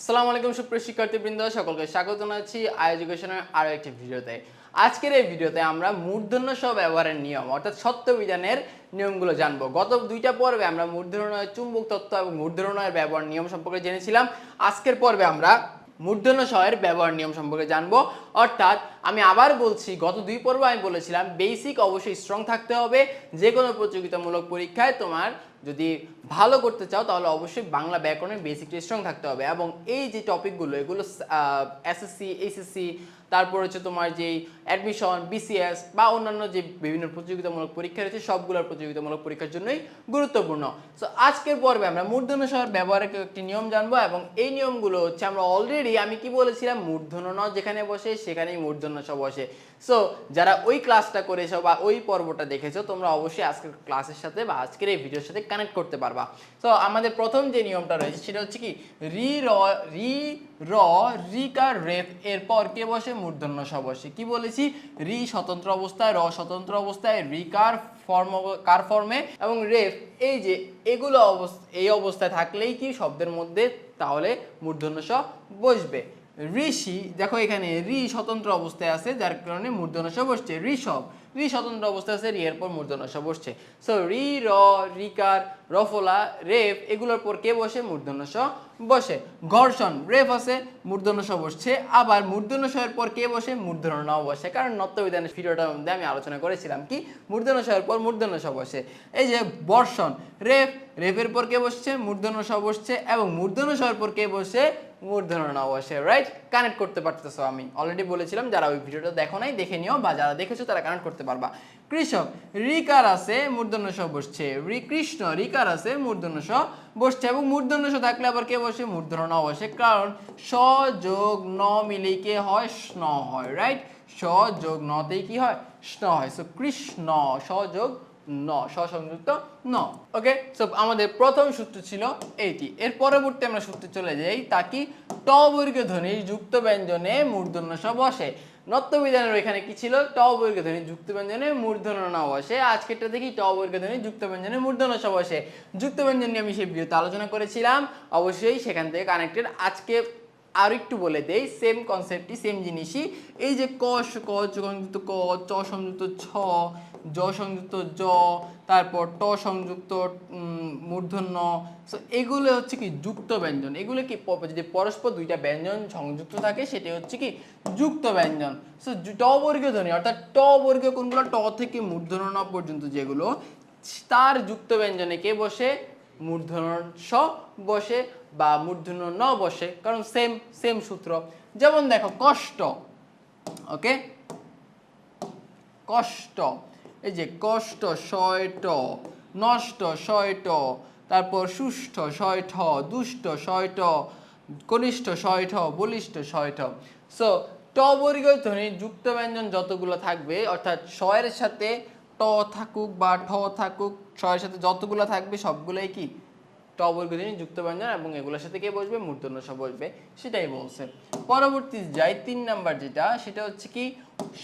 আসসালামু আলাইকুম সুপ্রিয় শিক্ষার্থীবৃন্দ, সকলকে স্বাগত জানাচ্ছি আই এডুকেশনের আরও একটি ভিডিওতে। আজকের এই ভিডিওতে আমরা মূর্ধন্য সহ ব্যবহারের নিয়ম, অর্থাৎ সত্যবিধানের নিয়মগুলো জানব। গত দুইটা পর্বে আমরা মূর্ধন্য চুম্বক তত্ত্ব এবং মূর্ধন্যয়ের ব্যবহার নিয়ম সম্পর্কে জেনেছিলাম। আজকের পর্বে আমরা মূর্ধন্য সহের ব্যবহার নিয়ম সম্পর্কে জানব। অর্থাৎ আমি আবার বলছি, গত দুই পর্ব আমি বলেছিলাম বেসিক অবশ্যই স্ট্রং থাকতে হবে। যে কোনো প্রতিযোগিতামূলক পরীক্ষায় তোমার যদি ভালো করতে চাও, তাহলে অবশ্যই বাংলা ব্যাকরণের বেসিকটা স্ট্রং থাকতে হবে। এবং এই যে টপিকগুলো এগুলো এসএসসি এইচএসসি তারপর হচ্ছে তোমার যেই অ্যাডমিশন বিসিএস বা অন্যান্য যে বিভিন্ন প্রতিযোগিতামূলক পরীক্ষা রয়েছে, সবগুলোর প্রতিযোগিতামূলক পরীক্ষার জন্যই গুরুত্বপূর্ণ। সো আজকের পর্বে আমরা মূর্ধন্য শহর ব্যবহারের একটি নিয়ম জানব এবং এই নিয়মগুলো হচ্ছে আমরা অলরেডি আমি কি বলেছিলাম? মূর্ধন্য ন যেখানে বসে, সেখানেই মূর্ধন্য স বসে। সো যারা ওই ক্লাসটা করেছ বা ওই পর্বটা দেখেছ, তোমরা অবশ্যই আজকের ক্লাসের সাথে বা আজকের এই ভিডিওর সাথে কানেক্ট করতে পারবা। সো আমাদের প্রথম যে নিয়মটা রয়েছে, সেটা হচ্ছে কি, রি, র রি, র রিকার রেফ এরপর কে বসে? মূর্ধন্য স বসে কি বলেছি? রি স্বতন্ত্র অবস্থায়, র স্বতন্ত্র অবস্থায় রিকার ফর্ম কার ফর্মে এবং রেফ, এই যে এগুলো অবস্থা, এই অবস্থায় থাকলেই কি শব্দের মধ্যে তাহলে মূর্ধন্য স বসবে? ঋষি, দেখো এখানে, রি স্বতন্ত্র অবস্থায় আছে, যার কারণে মূর্ধন্য স বসছে। ঋষভ রি স্বতন্ত্র অবস্থা আছে, রি এর পর মূর্ধনস বসছে। সো রি, র, রিকার, রফলা, রেফ, এগুলোর পর কে বসে? মূর্ধনস বসে। ঘর্ষণ, রেফ আছে মূর্ধনস বসছে। আবার মূর্ধনস এর পর কে বসে? মূর্ধন্য নাও বসে। কারণ নত্যবিধানের ভিডিওটার মধ্যে আমি আলোচনা করেছিলাম কি? মূর্ধনস এর পর মূর্ধনস বসে। এই যে বর্ষণ, রেফ, রেফের পর কে বসছে? মূর্ধনস বসছে। এবং মূর্ধনস এর পর কে বসে? মূর্ধন্য না রাইট কানেক্ট করতে পারতেছো আমি। অলরেডি বলেছিলাম, যারা ওই ভিডিওটা দেখো নাই, দেখে নিও, বা যারা দেখেছ, তারা কানেক্ট করতে পারবা। কৃষক, রিকার আছে মূর্ধন্য স বসছে কৃষ্ণ, রিকার আছে মূর্ধন্য স বসছে, এবং মূর্ধন্য স থাকলে আবার কে বসে? মূর্ধন্য ন বসে কারণ স যোগ ন মিলে কে হয়? স্ন হয় রাইট স যোগ নতেই কি হয়? স্ন হয়। সো কৃষ্ণ, স যোগ ন সসংযুক্ত ন ওকে সো আমাদের প্রথম সূত্র ছিল এইটি এর পরবর্তী আমরা সূত্রে চলে যাই, তা কি? ট বর্গ ধ্বনির যুক্ত ব্যঞ্জনে মূর্ধন্য স বসে নত্যবিধানের এখানে কি ছিল? ট বর্গ ধ্বনি যুক্ত ব্যঞ্জনে মূর্ধন্য ন বসে আজকেরটা দেখি ট বর্গ ধ্বনি যুক্ত ব্যঞ্জনে মূর্ধন্য স বসে যুক্ত ব্যঞ্জন নিয়ে আমি সেই ভিডিওতে আলোচনা করেছিলাম। অবশ্যই সেখান থেকে কানেক্টেড আজকে আর একটু বলে দেই সেম কনসেপ্টই সেম জিনিসই। এই যে ক ক সংযুক্ত ক, চ সংযুক্ত ছ জ সংযুক্ত জ, তারপর ট সংযুক্ত মূর্ধন্য সো এগুলো হচ্ছে কি যুক্ত ব্যঞ্জন। এগুলো কি যদি পরস্পর দুইটা ব্যঞ্জন সংযুক্ত থাকে সেটা হচ্ছে কি যুক্ত ব্যঞ্জন। সো ট বর্গীয় ধ্বনি, অর্থাৎ ট বর্গীয় কোনগুলো, ট থেকে মূর্ধন্য পর্যন্ত যেগুলো, তার যুক্ত ব্যঞ্জনে কে বসে? মূর্ধন্য স বসে বা মূর্ধন্য ন বসে, কারণ সেম সেম সূত্র। যেমন দেখো, কষ্ট ওকে কষ্ট, এই যে কষ্ট শয়ট নষ্ট শয়ট তারপর সুষ্ঠ শয়ঠ দুষ্ট শয়ট কনিষ্ঠ শয়ঠ বলিষ্ঠ শয়ঠ সো ট বর্গীয় ধ্বনি যুক্ত ব্যঞ্জন যতগুলো থাকবে, অর্থাৎ শয়ের সাথে ট থাকুক বা ঠ থাকুক শয়ের সাথে যতগুলো থাকবে সবগুলোই কি? ট বর্গধ্বনি যুক্ত ব্যঞ্জন এবং এগুলোর সাথে কে বসবে? মূর্ধন্য স বসবে। সেটাই বলছে। পরবর্তী যাই তিন নাম্বার যেটা, সেটা হচ্ছে কি?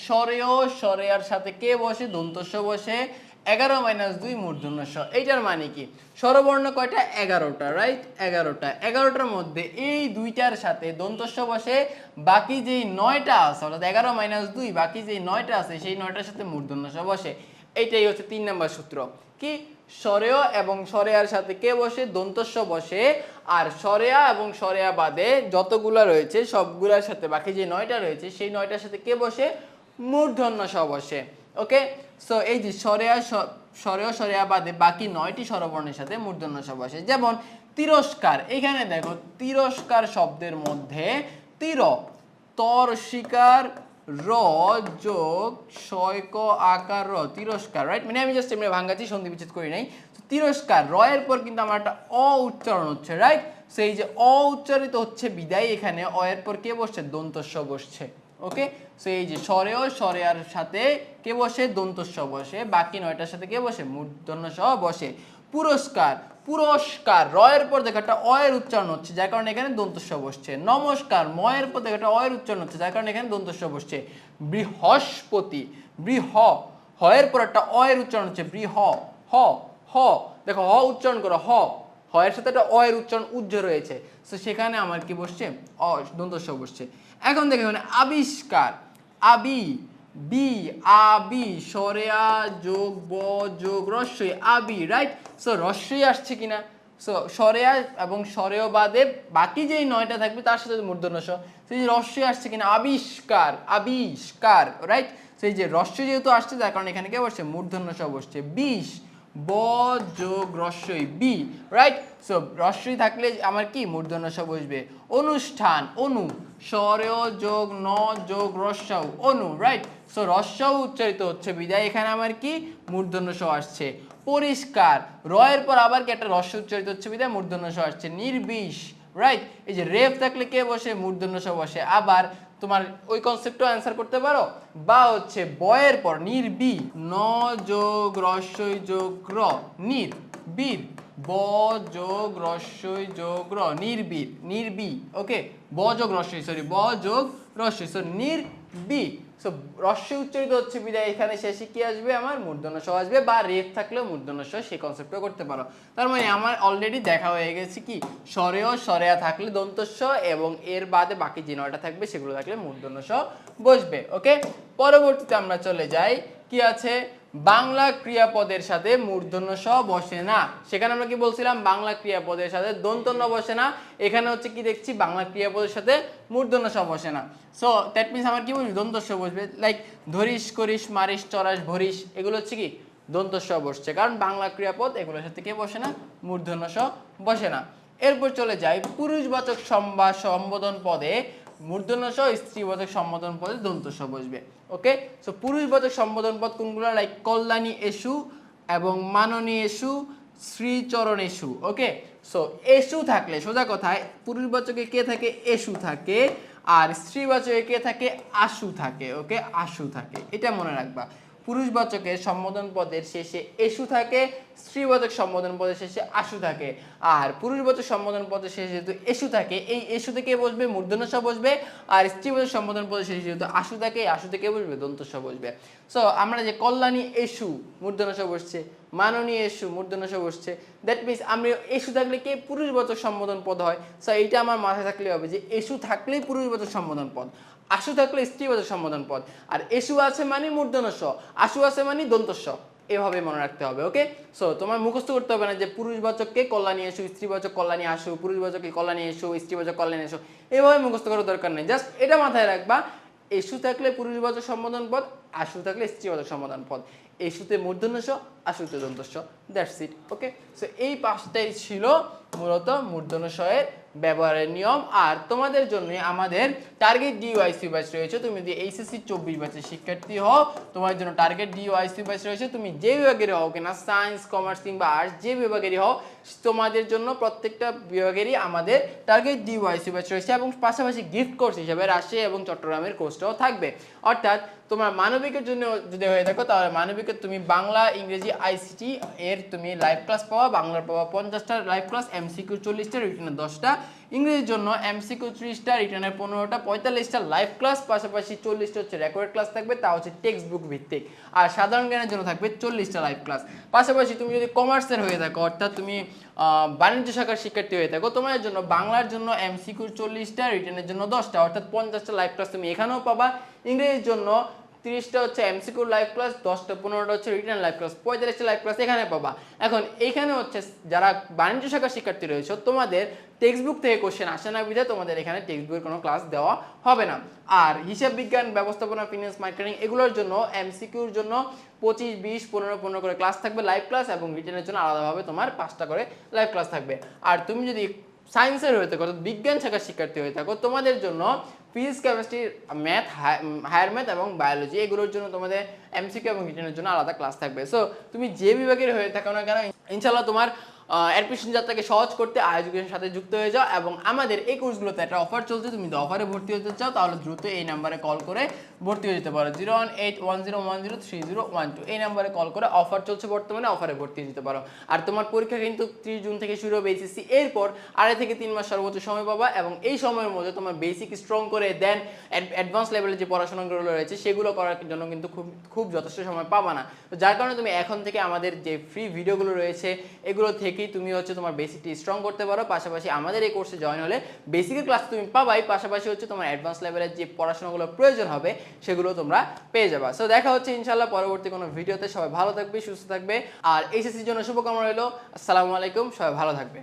স্বরেয় স্বরেয়ার সাথে কে বসে? দন্তস্ব বসে। এগারো মাইনাস দুই মূর্ধন্য স এইটার মানে কি? স্বরবর্ণ কয়টা? এগারোটা রাইট এগারোটা। এগারোটার মধ্যে এই দুইটার সাথে দন্তস্ব বসে। বাকি যেই নয়টা আছে, অর্থাৎ এগারো মাইনাস দুই, বাকি যেই নয়টা আছে, সেই নয়টার সাথে মূর্ধন্য স বসে। এইটাই হচ্ছে তিন নাম্বার সূত্র। কি? স্বরেয় এবং স্বরেয়ার সাথে কে বসে? দন্তস্ব বসে। আর সরেয়া এবং সরেয়া বাদে যতগুলা রয়েছে, সবগুলার সাথে বাকি যে নয়টা রয়েছে, সেই নয়টার সাথে কে বসে? মূর্ধন্য স বসে। ওকে? সো এই যে সরেয়া স- স্বরেয় স্বরেয়া বাদে বাকি নয়টি স্বরবর্ণের সাথে মূর্ধন্য স বসে। যেমন, তিরস্কার। এখানে দেখো, তিরস্কার শব্দের মধ্যে তির, তর, শিকার র যোগ শয়ক আকার র, তিরস্কার রাইট মানে আমি জাস্ট এমনি ভাঙ্গাচ্ছি, সন্ধি বিচ্ছেদ করি নাই। তিরস্কার, র এর পর কিন্তু আমার একটা অ উচ্চারণ হচ্ছে রাইট সেই যে অ উচ্চারিত হচ্ছে বিদায় এখানে, অ এর পর কে বসছে? দন্তস্ব বসছে ওকে সো এই যে স্বরেও স্বরেয়ার সাথে কে বসে? দন্তস্ব বসে, বাকি নয়টার সাথে কে বসে? মূর্ধন্য সহ বসে। পুরস্কার পুরস্কার, রয়ের পর দেখো একটা অয়ের উচ্চারণ হচ্ছে, যার কারণে এখানে দন্তস্ব বসছে। নমস্কার, ময়ের পর দেখো একটা অয়ের উচ্চারণ হচ্ছে, যার কারণে এখানে দন্তস্ব বসছে। বৃহস্পতি, বৃহ, হয়ের পর একটা অয়ের উচ্চারণ হচ্ছে, বৃহ, হ হ। দেখো, হ উচ্চারণ করো, হ। হয়ের সাথে একটা অয়ের উচ্চারণ উজ্জ্ব রয়েছে। তো সেখানে আমার কি বসছে? অ দন্তস্ব বসছে। এখন দেখে মানে আবিষ্কার, আবি বি আবি সরেয়া যোগ, ব, যোগ রস্যই আবি রাইট সো রস্যই আসছে কিনা? সো সরেয়া এবং সরেয় বাদে বাকি যেই নয়টা থাকবে তার সাথে মূর্ধন্য স সেই যে রস্যই আসছে কিনা? আবিষ্কার আবিষ্কার রাইট সেই যে রস্য যেহেতু আসছে তার কারণে এখানে কে বসছে? মূর্ধন্য স বসছে। বিষ ব যোগ রস্যই বি রাইট সো রস্যই থাকলে আমার কি? মূর্ধন্য স বসবে। অনুষ্ঠান, অনু স্বরেও যোগ, ন, যোগ রস্যাউ অনু রাইট সো রস্যাউ উচ্চারিত হচ্ছে বিদায়। এখানে আমার কি? মূর্ধন্য স আসছে। পরিষ্কার, রয়ের পর আবার কি একটা রস্য উচ্চারিত হচ্ছে বিদায়? মূর্ধন্য স আসছে। নির্বিষ রাইট এই যে রেফ থাকলে কে বসে? মূর্ধন্য স বসে। আবার তোমার ওই কনসেপ্টও অ্যান্সার করতে পারো? বা হচ্ছে বয়ের পর নির্বি ন যোগ রস্যই যোগ র, নির, বীর। ব যোগ রস্যই যোগ র নির্বীর নির্বি ওকে ব যোগ রস্যই সরি ব যোগ রস্যই সো নির্বি সো রস্যই উচ্চারিত হচ্ছে বিদায়, এখানে শেষে কি আসবে আমার? মূর্ধন্য স আসবে, বা রেফ থাকলেও মূর্ধন্য স সেই কনসেপ্টও করতে পারো। তার মানে আমার অলরেডি দেখা হয়ে গেছে কি, স্বরেও স্বরেয়া থাকলে দন্তস্ব এবং এর বাদে বাকি যে নয়টা থাকবে সেগুলো থাকলে মূর্ধন্য স বসবে ওকে পরবর্তীতে আমরা চলে যাই, কি আছে? বাংলা ক্রিয়াপদের সাথে মূর্ধন্য স বসে না। সেখানে আমরা কি বলছিলাম? বাংলা ক্রিয়াপদের সাথে দন্তন্য বসে না। এখানে হচ্ছে কি দেখছি? বাংলা ক্রিয়াপদের সাথে মূর্ধন্য স বসে না। সো দ্যাট মিনস আমার কি বলবি দন্তস্ব বসবে। লাইক ধরিস, করিস, মারিস চরাস ভরিস, এগুলো হচ্ছে কি? দন্ত দন্তস্ব বসছে। কারণ বাংলা ক্রিয়াপদ এগুলোর সাথে কে বসে না? মূর্ধন্য স বসে না। এরপর চলে যাই পুরুষবাচক সম্বা সম্বোধন পদে মূর্ধন্য সহ স্ত্রীবাচক সম্বোধন পদে দন্ত স বসবে, ওকে? সো পুরুষবাচক সম্বোধন পদ কোনগুলো? লাইক কল্যাণী এসু এবং মাননী এসু, শ্রীচরণ এসু, ওকে? সো এসু থাকলে সোজা কথায় পুরুষবাচকে কে থাকে? এসু থাকে। আর স্ত্রীবাচকে কে থাকে? আশু থাকে, ওকে? আশু থাকে। এটা মনে রাখবা। পুরুষবাচকের সম্বোধন পদের শেষে এসু থাকে, স্ত্রীবাচক সম্বোধন পদের শেষে আশু থাকে। আর পুরুষবাচক সম্বোধন পদের শেষে যেহেতু এসু থাকে, এই এসু থেকে বসবে? মূর্ধন্য স বসবে। আর স্ত্রীবাচক সম্বোধন পদের শেষে যেহেতু আশু থাকে আশু থেকে বসবে? দন্ত স বসবে। সো আমরা যে কল্যাণী এসু মূর্ধন্য স বসছে, মাননীয় এসু মূর্ধন্য স বসছে। দ্যাট মিনস আমরা এসু থাকলে কে? পুরুষবাচক সম্বোধন পদ হয়। সো এইটা আমার মাথায় থাকলে হবে যে এসু থাকলেই পুরুষবাচক সম্বোধন পদ। আশু থাকলে স্ত্রীবাচক সম্বোধন পদ। আর এসু আছে মানে মূর্ধন্য স আশু আছে মানে দন্তস্ব। এভাবে মনে রাখতে হবে ওকে সো তোমার মুখস্থ করতে হবে না যে পুরুষবাচককে কল্যাণী এসো, স্ত্রীবাচক কল্যাণী আসো পুরুষবাচককে কল্যাণী স্ত্রী স্ত্রীবাচক কল্যাণী এসো। এভাবে মুখস্থ করার দরকার নেই। জাস্ট এটা মাথায় রাখবা, এসু থাকলে পুরুষবাচক সম্বোধন পদ আশু থাকলে স্ত্রীবাচক সম্বোধন পদ এসুতে মূর্ধন্য স আশুতে দন্তস্ব। দ্যাটস ইট ওকে সো এই পাঁচটাই ছিল মূলত মূর্ধন্য এর ব্যবহারের নিয়ম। আর তোমাদের জন্য আমাদের টার্গেট ডিওআইসি ব্যাচ রয়েছে। তুমি যদি এইচএসসি চব্বিশ ব্যাচের শিক্ষার্থী হও, তোমার জন্য টার্গেট ডিওআইসি ব্যাচ রয়েছে। তুমি যে বিভাগেরই হও কিনা সায়েন্স কমার্স কিংবা আর্টস যে বিভাগেরই হও, তোমাদের জন্য প্রত্যেকটা বিভাগেরই আমাদের টার্গেট ডিওআইসি ব্যাচ রয়েছে। এবং পাশাপাশি গিফট কোর্স হিসেবে রাজশাহী এবং চট্টগ্রামের কোর্সটাও থাকবে। অর্থাৎ তোমার মানবিকের জন্য যদি হয়ে থাকো তাহলে মানবিকের তুমি বাংলা, ইংরেজি আইসিটি এর তুমি লাইভ ক্লাস পাওয়া বাংলার পাওয়া পঞ্চাশটা লাইভ ক্লাস এম এমসিকিউ চল্লিশটা রিটার্নের দশটা, ইংরেজির জন্য এম এমসিকিউ ত্রিশটা রিটার্নের পনেরোটা, পঁয়তাল্লিশটা লাইভ ক্লাস পাশাপাশি চল্লিশটা হচ্ছে রেকর্ড ক্লাস থাকবে, তা হচ্ছে টেক্সট বুক ভিত্তিক। আর সাধারণ জ্ঞানের জন্য থাকবে চল্লিশটা লাইভ ক্লাস পাশাপাশি তুমি যদি কমার্সের হয়ে থাকো, অর্থাৎ তুমি বাণিজ্য শাখার শিক্ষার্থী হয়ে থাকো, তোমার জন্য বাংলার জন্য এম এমসিকিউ চল্লিশটা রিটার্নের জন্য দশটা, অর্থাৎ পঞ্চাশটা লাইভ ক্লাস তুমি এখানেও পাবা। ইংরেজির জন্য তিরিশটা হচ্ছে এমসিকিউ লাইভ ক্লাস দশটা, পনেরোটা হচ্ছে রিটার্ন লাইভ ক্লাস পঁয়তাল্লিশটা লাইভ ক্লাস এখানে পাবা। এখন এখানে হচ্ছে যারা বাণিজ্য শাখার শিক্ষার্থী রয়েছে, তোমাদের টেক্সট বুক থেকে কোশ্চেন আসে না বিধে তোমাদের এখানে টেক্সট বুকের কোনো ক্লাস দেওয়া হবে না। আর হিসাব বিজ্ঞান, ব্যবস্থাপনা ফিনান্স মার্কেটিং এগুলোর জন্য এমসিকিউর জন্য পঁচিশ, বিশ, পনেরো পনেরো করে ক্লাস থাকবে লাইভ ক্লাস এবং রিটার্নের জন্য আলাদাভাবে তোমার পাঁচটা করে লাইভ ক্লাস থাকবে। আর তুমি যদি সায়েন্সের হয়ে থাকো, অর্থাৎ বিজ্ঞান শাখার শিক্ষার্থী হয়ে থাকো, তোমাদের জন্য physics chemistry math higher math এবং বায়োলজি এগুলোর জন্য তোমাদের এমসিকিউ এবং রিটেনের জন্য আলাদা ক্লাস থাকবে। সো তুমি যে বিভাগের হয়ে থাকো না কেন ইনশাল্লাহ তোমার অ্যাডমিশন যাত্রাকে সহজ করতে আয়োজকের সাথে যুক্ত হয়ে যাও এবং আমাদের এই কোর্সগুলোতে একটা অফার চলছে। তুমি যদি অফারে ভর্তি হতে চাও, তাহলে দ্রুত এই নাম্বারে কল করে ভর্তি হয়ে যেতে পারো। Zero one eight one zero one zero three zero one two এই নাম্বারে কল করে অফার চলছে বর্তমানে অফারে ভর্তি হয়ে যেতে পারো। আর তোমার পরীক্ষা কিন্তু ত্রিশ জুন থেকে শুরু হবে এইচএসসি এরপর আড়াই থেকে তিন মাস সর্বোচ্চ সময় পাবা এবং এই সময়ের মধ্যে তোমার বেসিক স্ট্রং করে দেন অ্যাডভান্স লেভেলের যে পড়াশোনাগুলো রয়েছে, সেগুলো করার জন্য কিন্তু খুব খুব যথেষ্ট সময় পাবা না। যার কারণে তুমি এখন থেকে আমাদের যে ফ্রি ভিডিওগুলো রয়েছে, এগুলো থেকে থেকেই তুমি হচ্ছে তোমার বেসিকটি স্ট্রং করতে পারো, পাশাপাশি আমাদের এই কোর্সে জয়েন হলে বেসিকের ক্লাস তুমি পাবাই, পাশাপাশি হচ্ছে তোমার অ্যাডভান্স লেভেলের যে পড়াশোনাগুলো প্রয়োজন হবে সেগুলো তোমরা পেয়ে যাবা। সো দেখা হচ্ছে ইনশাল্লাহ পরবর্তী কোনো ভিডিওতে, সবাই ভালো থাকবে, সুস্থ থাকবে, আর এসএসসির জন্য শুভকামনা রইল, আসসালামু আলাইকুম, সবাই ভালো থাকবে।